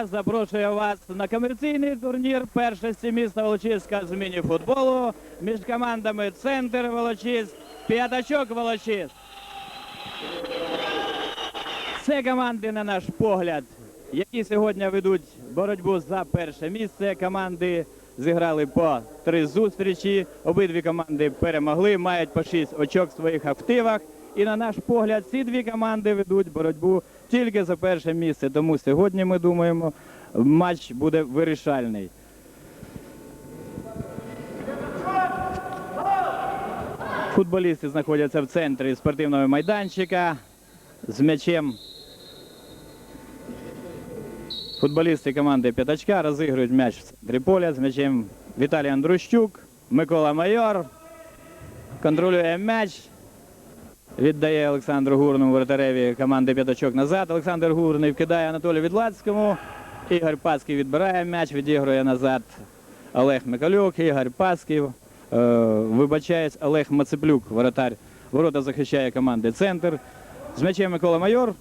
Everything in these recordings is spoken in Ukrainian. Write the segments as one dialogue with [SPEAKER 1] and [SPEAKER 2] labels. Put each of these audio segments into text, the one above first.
[SPEAKER 1] запрошує вас на комерційний турнір першості міста Волочиська з міні-футболу між командами Центр Волочиськ, П'ятачок Волочиськ. Це команди, на наш погляд, які сьогодні ведуть боротьбу за перше місце. Команди зіграли по три зустрічі. Обидві команди перемогли, мають по шість очок в своїх активах. І на наш погляд, ці дві команди ведуть боротьбу тільки за перше місце. Тому сьогодні ми думаємо, матч буде вирішальний. Футболісти знаходяться в центрі спортивного майданчика з м'ячем. Футболісти команди П'ятачка розігрують м'яч в центрі поля з м'ячем Віталій Андрущук, Микола Майор. Контролює м'яч. Віддає Олександру Гурному воротареві команди П'ятачок назад. Олександр Гурний вкидає Анатолію Відлацькому. Ігор Пасків відбирає м'яч, відігрує назад Олег Миколюк. Ігор Пасків. Е, вибачаюсь, Олег Мацеплюк, воротар. Ворота захищає команди Центр. З м'ячем Микола Майор.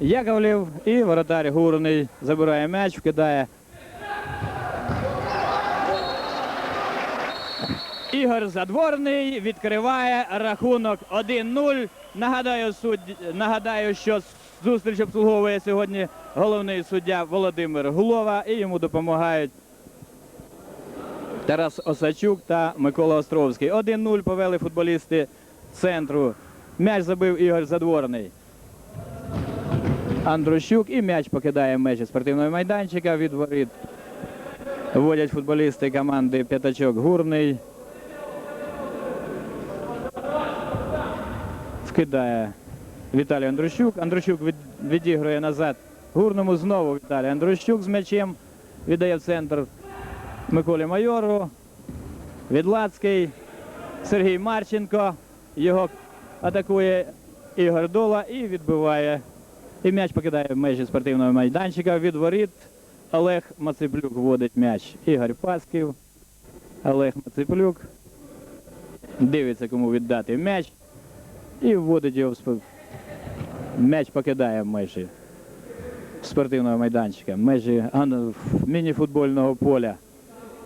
[SPEAKER 1] Яковлів і воротар Гурний забирає м'яч, вкидає. Ігор Задворний відкриває рахунок 1-0. Нагадаю, судд... Нагадаю, що зустріч обслуговує сьогодні головний суддя Володимир Гулова і йому допомагають Тарас Осачук та Микола Островський. 1-0 повели футболісти центру. М'яч забив Ігор Задворний. Андрущук і м'яч покидає межі спортивного майданчика від воріт. Вводять футболісти команди П'ятачок Гурний. Вкидає Віталій Андрущук. Андрущук відігрує назад Гурному. Знову Віталій Андрущук з м'ячем. Віддає в центр Миколі Майору. Відлацький. Сергій Марченко. Його атакує Ігор Дола і відбиває. І м'яч покидає в межі спортивного майданчика. Від воріт Олег Мацеплюк вводить м'яч. Ігор Пасків. Олег Мацеплюк. Дивиться, кому віддати м'яч. І вводить його в спо- М'яч покидає межі спортивного майданчика, межі міні-футбольного поля.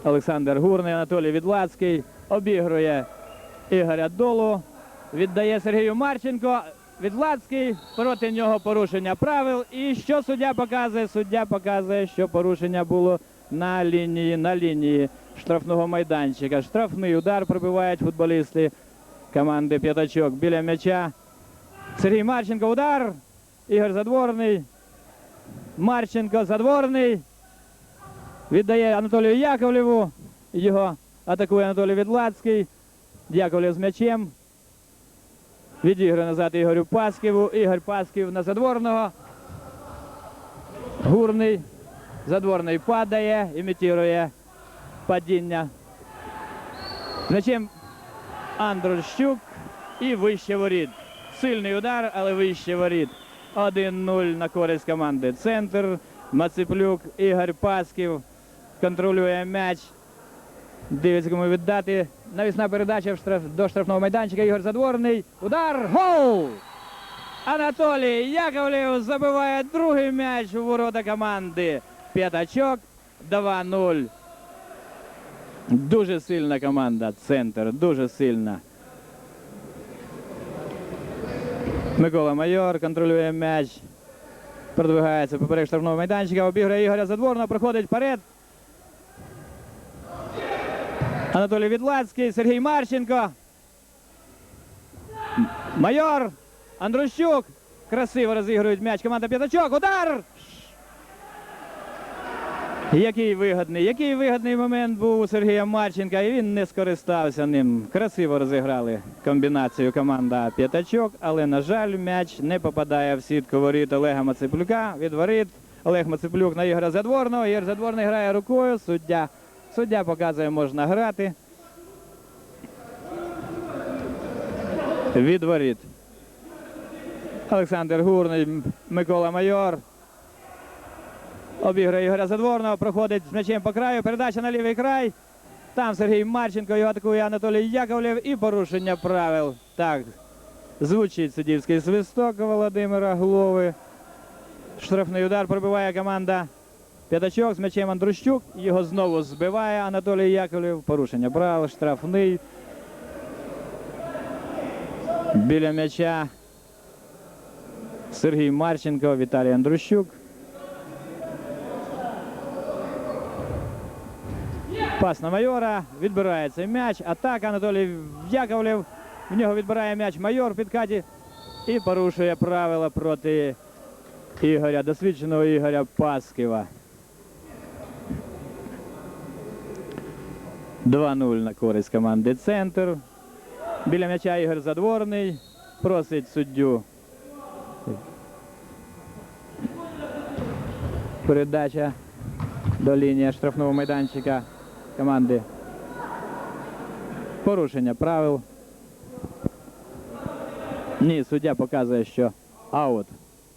[SPEAKER 1] Олександр Гурний, Анатолій Відлацький обігрує Ігоря Долу, віддає Сергію Марченко. Відлацький проти нього порушення правил. І що суддя показує? Суддя показує, що порушення було на лінії, на лінії штрафного майданчика. Штрафний удар пробивають футболісти команди П'ятачок біля м'яча. Сергій Марченко удар. Ігор Задворний. Марченко Задворний. Віддає Анатолію Яковлєву. Його атакує Анатолій Відлацький. Яковлєв з м'ячем. Відігрує назад Ігорю Пасківу. Ігор Пасків на Задворного. Гурний. Задворний падає, імітує падіння. З м'ячем Андрощук і вище воріт. Сильний удар, але вище воріт. 1-0 на користь команди. Центр. Мацеплюк, Ігор Пасків контролює м'яч. Дивиться, кому віддати. Навісна передача до штрафного майданчика. Ігор Задворний. Удар. Гол! Анатолій Яковлєв забиває другий м'яч у ворота команди. П'ятачок 2-0. Дуже сильна команда. Центр. Дуже сильна. Микола Майор контролює м'яч. Продвигається поперек штрафного майданчика. Обіграє Ігоря Задворного. Проходить вперед. Анатолій Відлацький, Сергій Марченко. Майор. Андрущук. Красиво розігрують м'яч. Команда П'ятачок. Удар! Який вигідний, який вигідний момент був у Сергія Марченка, і він не скористався ним. Красиво розіграли комбінацію команда П'ятачок, але, на жаль, м'яч не попадає в сітку воріт Олега Мацеплюка. Від воріт Олег Мацеплюк на Ігоря Задворного. Ігор Задворний грає рукою. Суддя, суддя показує, можна грати. Від воріт. Олександр Гурний, Микола Майор. Обіграє Ігоря Задворного, проходить з м'ячем по краю, передача на лівий край. Там Сергій Марченко, його атакує Анатолій Яковлєв і порушення правил. Так, звучить суддівський свисток Володимира Глови. Штрафний удар пробиває команда П'ятачок з м'ячем Андрущук. Його знову збиває Анатолій Яковлев. Порушення правил, штрафний. Біля м'яча Сергій Марченко, Віталій Андрущук. Пас на майора. Відбирає цей м'яч. Атака Анатолій Яковлев. В нього відбирає м'яч майор в підкаті і порушує правила проти Ігоря, досвідченого Ігоря Пасківа. 2-0 на користь команди Центр. Біля м'яча Ігор Задворний. Просить суддю. Передача до лінії штрафного майданчика команди. Порушення правил. Ні, суддя показує, що аут.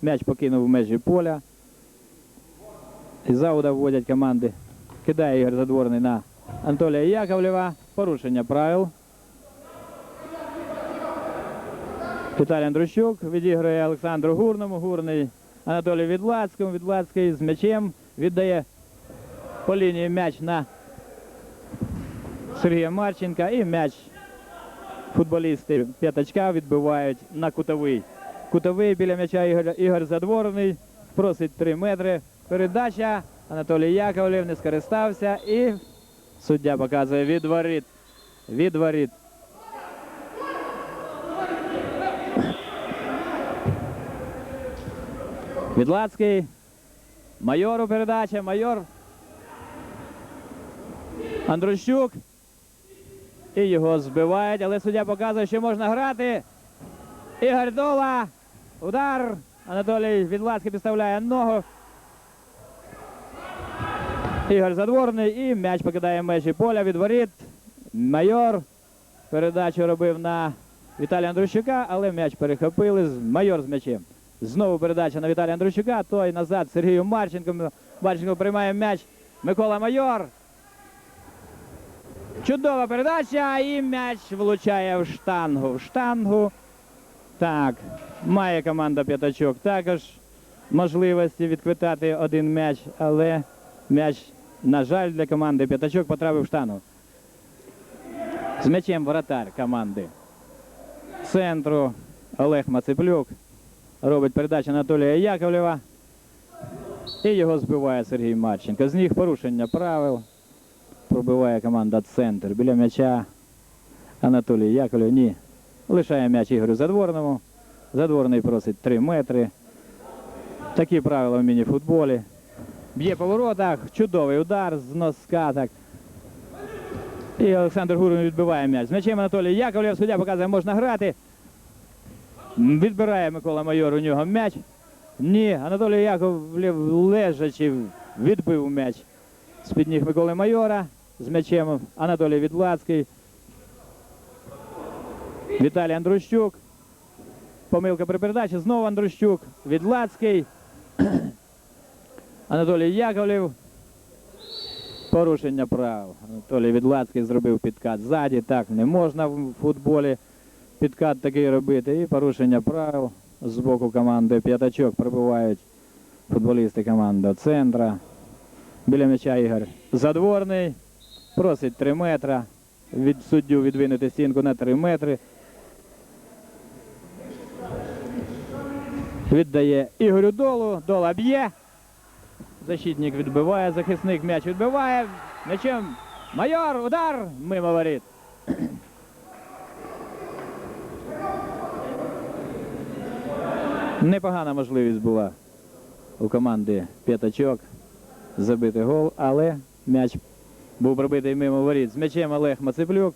[SPEAKER 1] М'яч покинув межі поля. Із ауда вводять команди. Кидає Ігор Задворний на Анатолія Яковлєва. Порушення правил. Віталій Андрущук відіграє Олександру Гурному. Гурний Анатолій Відлацькому. Відлацький з м'ячем віддає по лінії м'яч на Сергія Марченка і м'яч футболісти п'ятачка відбивають на кутовий. Кутовий біля м'яча Ігор, Ігор Задворний. Просить 3 метри. Передача. Анатолій Яковлев не скористався і суддя показує від воріт. Від воріт. Відлацький. Майору передача. Майор. Андрущук. І його збивають, але суддя показує, що можна грати. Ігор Дола. Удар. Анатолій Відлацький підставляє ногу. Ігор Задворний і м'яч покидає межі поля від воріт. Майор передачу робив на Віталія Андрущука, але м'яч перехопили. Майор з м'ячем. Знову передача на Віталія Андрущука. Той назад Сергію Марченко. Марченко приймає м'яч. Микола Майор. Чудова передача і м'яч влучає в штангу. В штангу. Так, має команда п'ятачок також можливості відквитати один м'яч, але м'яч, на жаль, для команди п'ятачок потрапив в штангу. З м'ячем воротар команди центру Олег Мацеплюк. Робить передачу Анатолія Яковлєва. І його збиває Сергій Марченко. З них порушення правил. Пробиває команда центр. Біля м'яча Анатолій Яковлев. Ні. Лишає м'яч Ігорю Задворному. Задворний просить 3 метри. Такі правила в міні-футболі. Б'є по воротах. Чудовий удар з носка. Так. І Олександр Гурин відбиває м'яч. З м'ячем Анатолій Яковлев. Суддя показує, можна грати. Відбирає Микола Майор у нього м'яч. Ні, Анатолій Яковлев лежачи відбив м'яч з-під ніг Миколи Майора. З м'ячем Анатолій Відлацький. Віталій Андрущук. Помилка при передачі. Знову Андрущук. Відлацький. Анатолій Яковлев. Порушення прав. Анатолій Відлацький зробив підкат ззаді. Так не можна в футболі підкат такий робити. І порушення прав з боку команди п'ятачок пробивають футболісти команди центра. Біля м'яча Ігор Задворний. Просить 3 метра. Від суддю відвинути стінку на 3 метри. Віддає Ігорю долу. Дола б'є. Защитник відбиває, захисник м'яч відбиває. М'ячем майор, удар, мимо воріт. Непогана можливість була у команди п'ятачок забити гол, але м'яч був пробитий мимо воріт. З м'ячем Олег Мацеплюк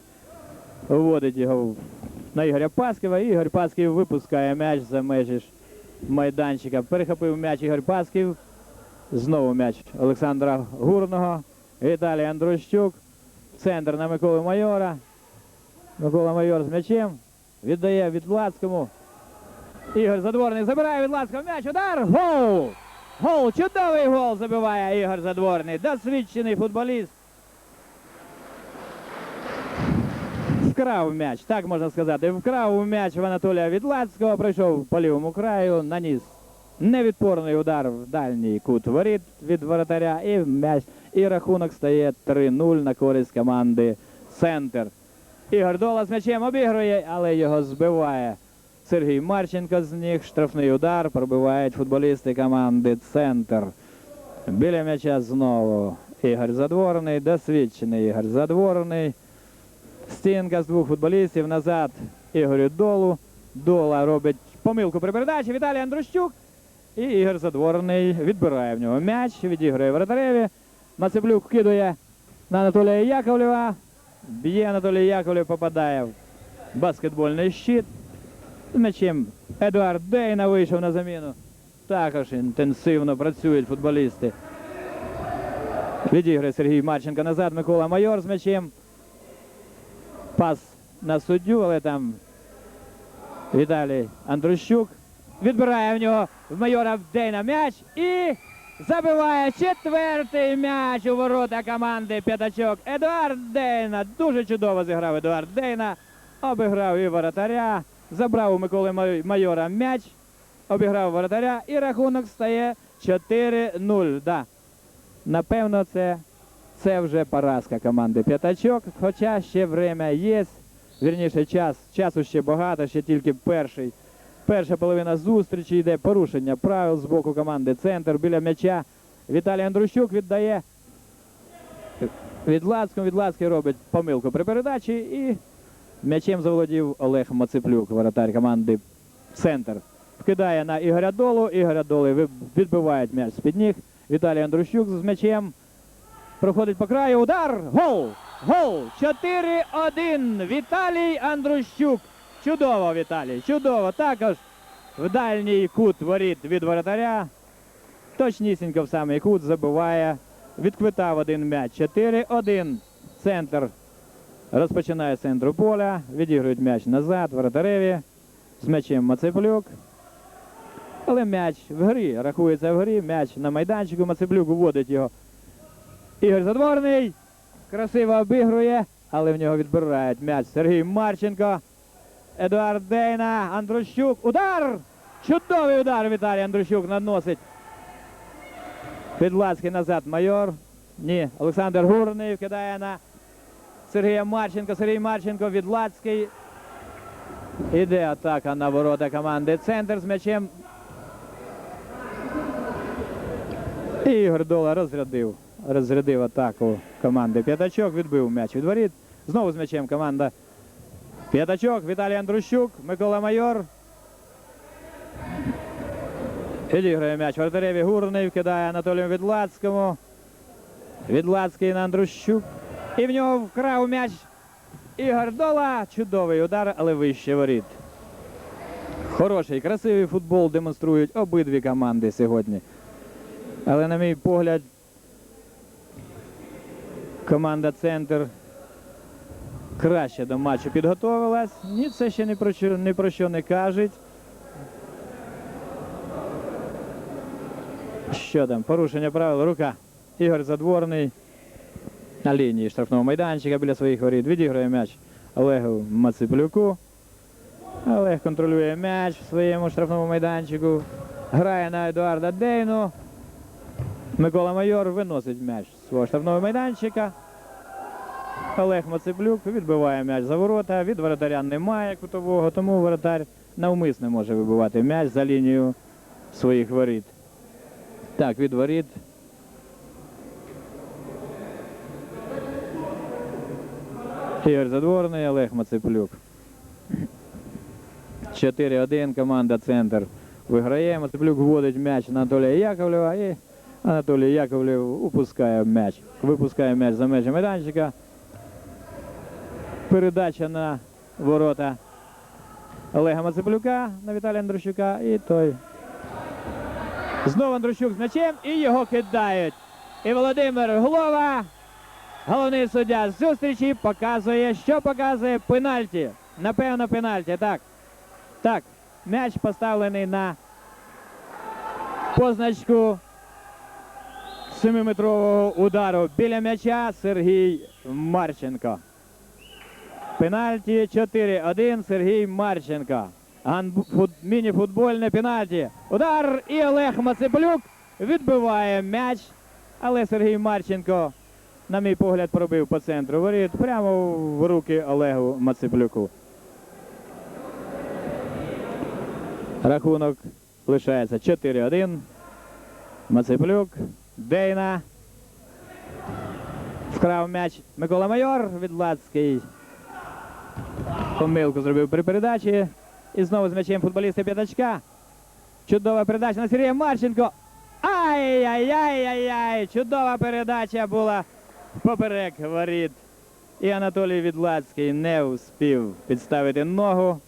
[SPEAKER 1] вводить його на Ігоря Пасківа. Ігор Пасків випускає м'яч за межі майданчика. Перехопив м'яч Ігор Пасків. Знову м'яч Олександра Гурного. Віталій Андрущук. Центр на Миколу Майора. Микола Майор з м'ячем. Віддає Відлацькому. Ігор Задворний забирає Відлацького м'яч. Удар. Гол! Гол! Чудовий гол забиває Ігор Задворний. Досвідчений футболіст. Вкрав м'яч, так можна сказати. Вкрав м'яч в Анатолія Відлацького, пройшов по лівому краю, наніс Невідпорний удар в дальній кут воріт від воротаря і м'яч. І рахунок стає 3-0 на користь команди Центр. Ігор Дола з м'ячем обігрує, але його збиває Сергій Марченко з ніг. Штрафний удар пробивають футболісти команди Центр. Біля м'яча знову Ігор Задворний, досвідчений Ігор Задворний. Стінка з двох футболістів назад Ігорю Долу. Дола робить помилку при передачі. Віталій Андрущук. І Ігор Задворний відбирає в нього м'яч, відіграє вратареві. Мацеплюк вкидує на Анатолія Яковлєва. Б'є Анатолій Яковлєв, попадає в баскетбольний щит. М'ячем Едуард Дейна вийшов на заміну. Також інтенсивно працюють футболісти. Відіграє Сергій Марченко назад. Микола Майор з м'ячем. Пас на суддю, але там Віталій Андрущук відбирає в нього в майора Дейна м'яч і забиває четвертий м'яч у ворота команди П'ятачок. Едуард Дейна. Дуже чудово зіграв Едуард Дейна. Обіграв і воротаря. Забрав у Миколи майора м'яч. Обіграв воротаря і рахунок стає 4-0. Да. Напевно, це, це вже поразка команди П'ятачок. Хоча ще время є. Вірніше, час. Часу ще багато, ще тільки перший. Перша половина зустрічі йде порушення правил з боку команди Центр біля м'яча. Віталій Андрущук віддає від Лацького. Від Лацький робить помилку при передачі і м'ячем заволодів Олег Мацеплюк, воротар команди Центр. Вкидає на Ігоря Долу. Ігоря Доли відбивають м'яч з-під ніг. Віталій Андрущук з м'ячем. Проходить по краю. Удар! Гол! Гол! 4-1. Віталій Андрущук. Чудово, Віталій, чудово. Також в дальній кут воріт від воротаря. Точнісінько в самий кут забиває. Відквитав один м'яч. 4-1. Центр розпочинає з центру поля. Відігрують м'яч назад. Воротареві. З м'ячем Мацеплюк. Але м'яч в грі. Рахується в грі. М'яч на майданчику. Мацеплюк вводить його. Ігор Задворний. Красиво обігрує, але в нього відбирають м'яч. Сергій Марченко. Едуард Дейна. Андрущук. Удар! Чудовий удар Віталій Андрущук наносить. Підлацький назад майор. Ні, Олександр Гурний вкидає на Сергія Марченко. Сергій Марченко Відлацький. Іде атака на ворота команди Центр з м'ячем. Ігор Дола розрядив. Розрядив атаку команди П'ятачок. Відбив м'яч від воріт. Знову з м'ячем команда П'ятачок. Віталій Андрущук. Микола Майор. Підіграє м'яч Вартареві Гурний. Вкидає Анатолію Відлацькому. Відлацький на Андрущук. І в нього вкрав м'яч Ігор Дола. Чудовий удар, але вище воріт. Хороший, красивий футбол демонструють обидві команди сьогодні. Але, на мій погляд, команда Центр краще до матчу підготовилась. Ні, це ще ні про що, ні про що не кажуть. Що там? Порушення правил. Рука. Ігор Задворний на лінії штрафного майданчика біля своїх воріт. Відіграє м'яч Олегу Мацеплюку. Олег контролює м'яч в своєму штрафному майданчику. Грає на Едуарда Дейну. Микола Майор виносить м'яч з свого штрафного майданчика. Олег Мацеплюк відбиває м'яч за ворота. Від воротаря немає кутового, тому воротар навмисно може вибивати м'яч за лінію своїх воріт. Так, від воріт. Ігор Задворний, Олег Мацеплюк. 4-1 команда Центр виграє. Мацеплюк вводить м'яч на Анатолія Яковлєва і Анатолій Яковлєв упускає м'яч. Випускає м'яч за межі майданчика. Передача на ворота Олега Мацеплюка на Віталія Андрущука і той. Знову Андрущук з м'ячем і його кидають. І Володимир Глова, головний суддя з зустрічі, показує, що показує пенальті. Напевно, пенальті. Так. Так, м'яч поставлений на позначку 7-метрового удару. Біля м'яча Сергій Марченко. Пенальті 4-1 Сергій Марченко. Фут- Міні-футбольне пенальті. Удар і Олег Мацеплюк відбиває м'яч. Але Сергій Марченко, на мій погляд, пробив по центру воріт прямо в руки Олегу Мацеплюку. Рахунок лишається 4-1. Мацеплюк, Дейна. Вкрав м'яч Микола Майор. Відладський помилку зробив при передачі. І знову з м'ячем футболісти п'ятачка. Чудова передача на Сергія Марченко. Ай-яй-яй-яй-яй! Чудова передача була поперек воріт. І Анатолій Відладський не успів підставити ногу.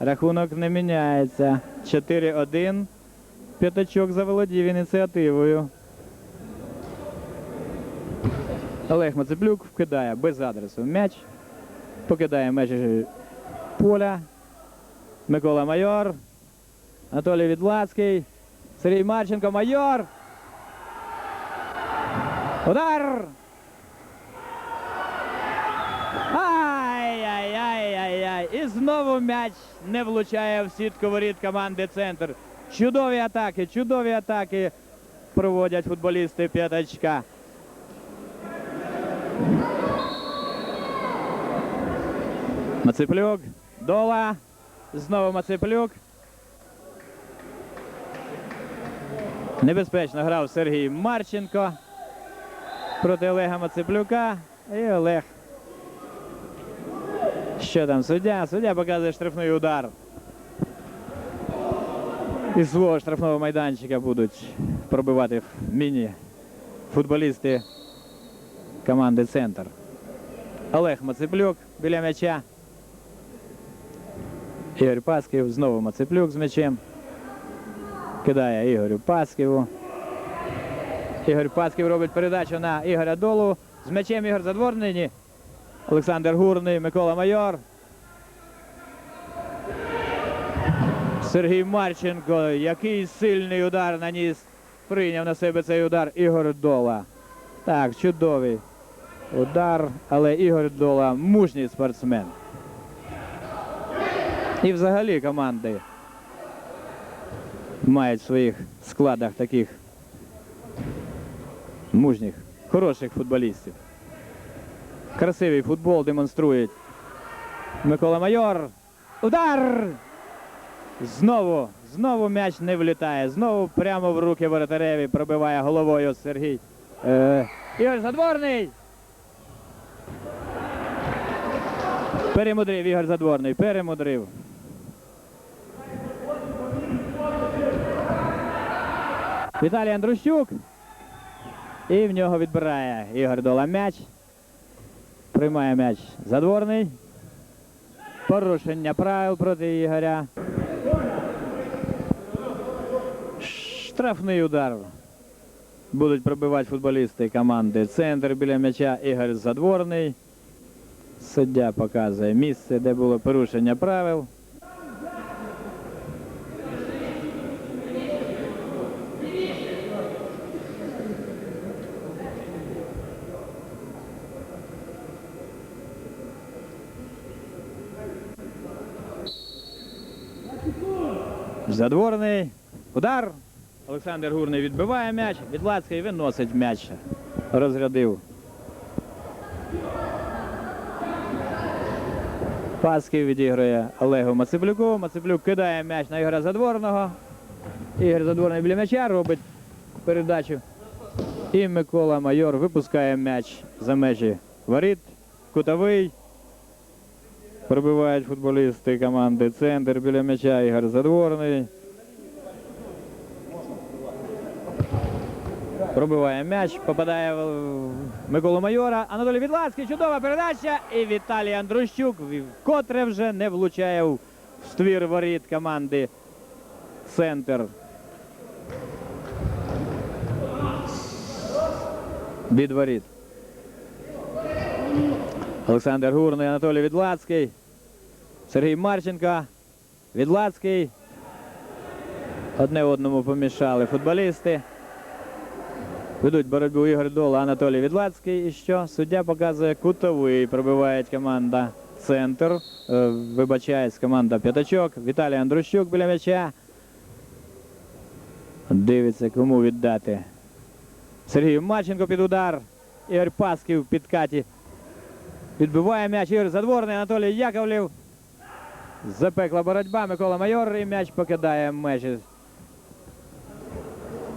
[SPEAKER 1] Рахунок не міняється. 4-1. П'ятачок заволодів ініціативою. Олег Мацеплюк вкидає без адресу м'яч. Покидає межі поля. Микола Майор. Анатолій Відлацький. Сергій Марченко. Майор. Удар! Ай-яй-яй-яй-яй. І знову м'яч не влучає в сітку воріт команди Центр. Чудові атаки, чудові атаки проводять футболісти п'ятачка. Мацеплюк. Дола. Знову Мацеплюк. Небезпечно грав Сергій Марченко проти Олега Мацеплюка. І Олег. Що там суддя? Суддя показує штрафний удар. Із свого штрафного майданчика будуть пробивати міні футболісти команди Центр. Олег Мацеплюк біля м'яча. Ігор Пасків, знову Мацеплюк з м'ячем. Кидає Ігорю Пасківу. Ігор Пасків робить передачу на Ігоря Долу. З м'ячем Ігор задворнені. Олександр Гурний, Микола Майор. Сергій Марченко. Який сильний удар наніс. Прийняв на себе цей удар Ігор Дола. Так, чудовий удар, але Ігор Дола мужній спортсмен. І взагалі команди мають в своїх складах таких мужніх, хороших футболістів. Красивий футбол демонструють Микола Майор. Удар! Знову, знову м'яч не влітає. Знову прямо в руки воротареві пробиває головою Сергій. Е, Ігор Задворний. Перемудрив Ігор Задворний, перемудрив. Віталій Андрущук. І в нього відбирає Ігор Дола м'яч. Приймає м'яч задворний. Порушення правил проти Ігоря. Штрафний удар. Будуть пробивати футболісти команди. Центр біля м'яча Ігор Задворний. Суддя показує місце, де було порушення правил. Задворний. Удар. Олександр Гурний відбиває м'яч. Відлацький виносить м'яч. Розрядив. Пасків відігрує Олегу Мацеплюку. Мацеплюк кидає м'яч на Ігоря Задворного. Ігор Задворний біля м'яча робить передачу. І Микола Майор випускає м'яч за межі воріт. Кутовий. Пробивають футболісти команди Центр біля м'яча Ігор Задворний. Пробиває м'яч, попадає в Миколу Майора. Анатолій Відлацький, чудова передача. І Віталій Андрущук, вкотре вже не влучає в ствір воріт команди Центр. Від воріт. Олександр Гурний, Анатолій Відлацький. Сергій Марченко. Відлацький. Одне одному помішали футболісти. Ведуть боротьбу Ігор Дола, Анатолій Відлацький. І що? Суддя показує кутовий. Пробиває команда центр. Е, Вибачається команда П'ятачок. Віталій Андрущук біля м'яча. Дивиться, кому віддати. Сергій Маченко під удар. Ігор Пасків в підкаті. Відбиває м'яч Ігор Задворний, Анатолій Яковлів. Запекла боротьба. Микола Майор і м'яч покидає межі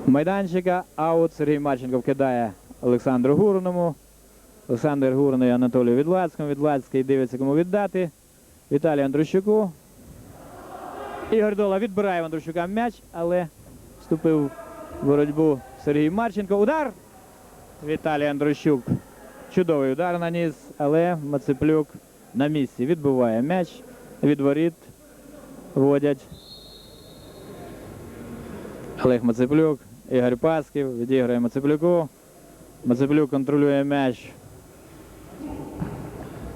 [SPEAKER 1] майданчика. Аут Сергій Марченко вкидає Олександру Гурному. Олександр Гурний Анатолію Відлацькому. Відлацький дивиться, кому віддати. Віталію Андрущуку. Ігор Дола відбирає в Андрущука м'яч, але вступив в боротьбу Сергій Марченко. Удар! Віталій Андрущук. Чудовий удар наніс, але Мацеплюк на місці відбиває м'яч. Від воріт водять. Олег Мацеплюк, Ігор Пасків відіграє Мацеплюку. Мацеплюк контролює м'яч.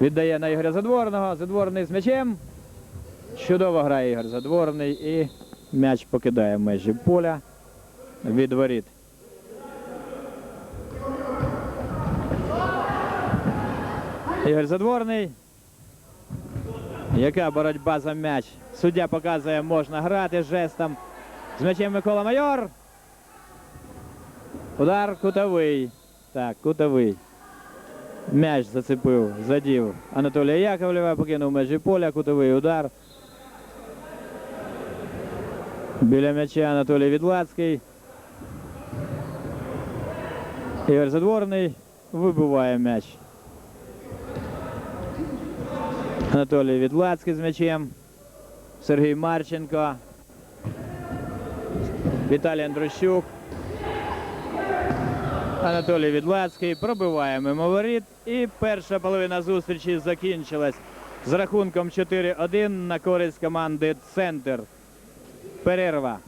[SPEAKER 1] Віддає на Ігоря Задворного. Задворний з м'ячем. Чудово грає Ігор Задворний і м'яч покидає межі поля від воріт. Ігор Задворний. Яка боротьба за м'яч? Суддя показує, можна грати жестом. З м'ячем Микола Майор. Удар кутовий. Так, кутовий. М'яч зацепив, задів Анатолія Яковлєва, покинув межі поля, кутовий удар. Біля м'яча Анатолій Відлацький. Ігор Задворний вибиває м'яч. Анатолій Відлацький з м'ячем. Сергій Марченко. Віталій Андрощук. Анатолій Відлацький пробиває мимо воріт. І перша половина зустрічі закінчилась з рахунком 4-1 на користь команди Центр. Перерва.